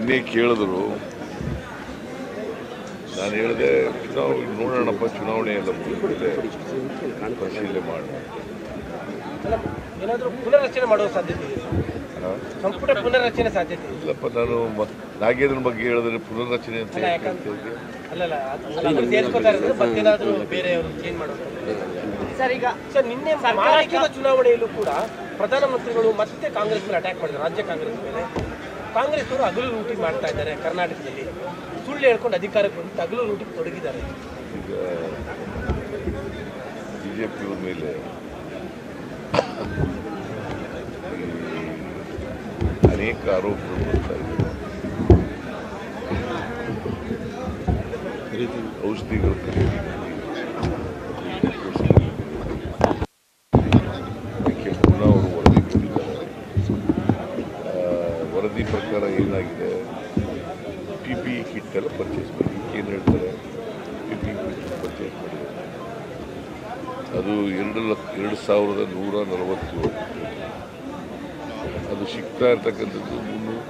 ನಿನ್ನೆ ಕೇಳಿದ್ರು. ನಾನು ಹೇಳಿದೆ ಚುನಾವಣೆ ನೋಡೋಣಪ್ಪ ಚುನಾವಣೆ ಎಲ್ಲ ಮುಗಿದ್ಮೇಲೆ ಪರಿಶೀಲನೆ ಮಾಡಿ. ಅಲ್ಲ, ಏನಾದ್ರೂ ಪುನರ್ರಚನೆ ಮಾಡುವ ಸಾಧ್ಯತೆ ಇದೆ? ಸಂಪುಟ ಪುನರ್ರಚನೆ ಸಾಧ್ಯತೆ ಇಲ್ಲಪ್ಪ ನಾನು ನಾಗೇಂದ್ರ ನಾಗೇಂದ್ರನ ಬಗ್ಗೆ ಹೇಳಿದ್ರೆ ಪುನರ್ರಚನೆ ಅಂತ ಸರ್ ಈಗ ಸರ್ ನಿನ್ನೆ ಮಹಾರಾಷ್ಟ್ರದ ಚುನಾವಣೆಯಲ್ಲೂ ಕೂಡ ಪ್ರಧಾನಮಂತ್ರಿಗಳು ಮತ್ತೆ ಕಾಂಗ್ರೆಸ್ ಮೇಲೆ ಅಟ್ಯಾಕ್ ಮಾಡಿದ್ರು ರಾಜ್ಯ ಕಾಂಗ್ರೆಸ್ ಮೇಲೆ. ಕಾಂಗ್ರೆಸ್ ಅವರು ಹಗಲು ಲೂಟಿ ಮಾಡ್ತಾ ಇದ್ದಾರೆ ಕರ್ನಾಟಕದಲ್ಲಿ. ಸುಳ್ಳು ಹೇಳ್ಕೊಂಡು ಅಧಿಕಾರಕ್ಕೆ ಬಂದು ಹಗಲು ಲೂಟಿಗೆ ತೊಡಗಿದ್ದಾರೆ. ಈಗ ಬಿ ಜೆ ಪಿಯವ್ರ ಮೇಲೆ ಅನೇಕ ಆರೋಪಗಳು ಬರ್ತಾ ಔಷಧಿಗಳ ಖರೀದಿನಲ್ಲಿ ಅದಕ್ಕೆ ಪುನಃ ಅವರು ವರದಿ ಕೊಟ್ಟಿದ್ದಾರೆ ಆ, ವರದಿ ಪ್ರಕಾರ ಏನಾಗಿದೆ? ಪಿ ಪಿ ಇ ಕಿಟ್ ಎಲ್ಲ ಪರ್ಚೇಸ್ ಮಾಡಿ. ಏನು ಹೇಳ್ತಾರೆ? ಪಿ ಪಿ ಕಿಟ್ ಪರ್ಚೇಸ್ ಮಾಡಿ. ಅದು ಎರಡು ಲಕ್ಷ, ಎರಡು ಸಾವಿರದ ನೂರ ನಲವತ್ತು. ಅದು ಸಿಗ್ತಾ ಇರ್ತಕ್ಕಂಥದ್ದು ಮುನ್ನೂರು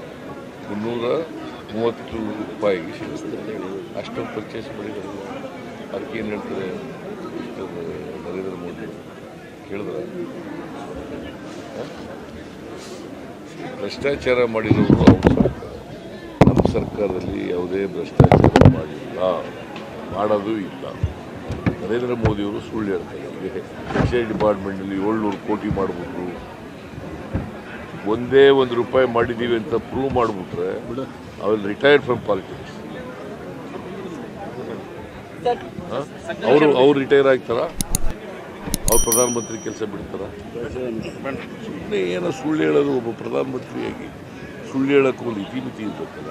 ಮುನ್ನೂರ ಮೂವತ್ತು ರೂಪಾಯಿಗೆ ಸಿಗುತ್ತೆ. ಅಷ್ಟು ಪರ್ಚೇಸ್ ಮಾಡಿದ್ರು ಅದಕ್ಕೆ ಏನು ಹೇಳ್ತಾರೆ? ನರೇಂದ್ರ ಮೋದಿ ಕೇಳಿದ್ರೆ? ಭ್ರಷ್ಟಾಚಾರ ಮಾಡಿರೋರು ಅವ್ರ ಸರ್ಕಾರ. ನಮ್ಮ ಸರ್ಕಾರದಲ್ಲಿ ಯಾವುದೇ ಭ್ರಷ್ಟಾಚಾರ ಮಾಡಿಲ್ಲ. ಮಾಡೋದು ಇಲ್ಲ. ನರೇಂದ್ರ ಮೋದಿಯವರು ಸುಳ್ಳು ಹೇಳ್ತಾರೆ ಎಕ್ಸೈಸ್ ಡಿಪಾರ್ಟ್ಮೆಂಟಲ್ಲಿ ಏಳ್ನೂರು ಕೋಟಿ ಮಾಡಿಬಿಟ್ರು. ಒಂದೇ ಒಂದು ರೂಪಾಯಿ ಮಾಡಿದ್ದೀವಿ ಅಂತ ಪ್ರೂವ್ ಮಾಡಿಬಿಟ್ರೆ ಅವ್ರು ರಿಟೈರ್ಡ್ ಫ್ರಮ್ ಪಾಲಿಟಿಕ್ಸ್ ಅವರು ಅವ್ರು ರಿಟೈರ್ ಆಗ್ತಾರ? ಅವ್ರು ಪ್ರಧಾನಮಂತ್ರಿ ಕೆಲಸ ಬಿಡ್ತಾರ? ಸುಮ್ಮನೆ ಏನೋ ಸುಳ್ಳು ಹೇಳೋದು ಒಬ್ಬ ಪ್ರಧಾನಮಂತ್ರಿಯಾಗಿ ಸುಳ್ಳು ಹೇಳೋಕ್ಕೂ ಒಂದು ಇತಿಮಿತಿ ಇರ್ಬೇಕಲ್ಲ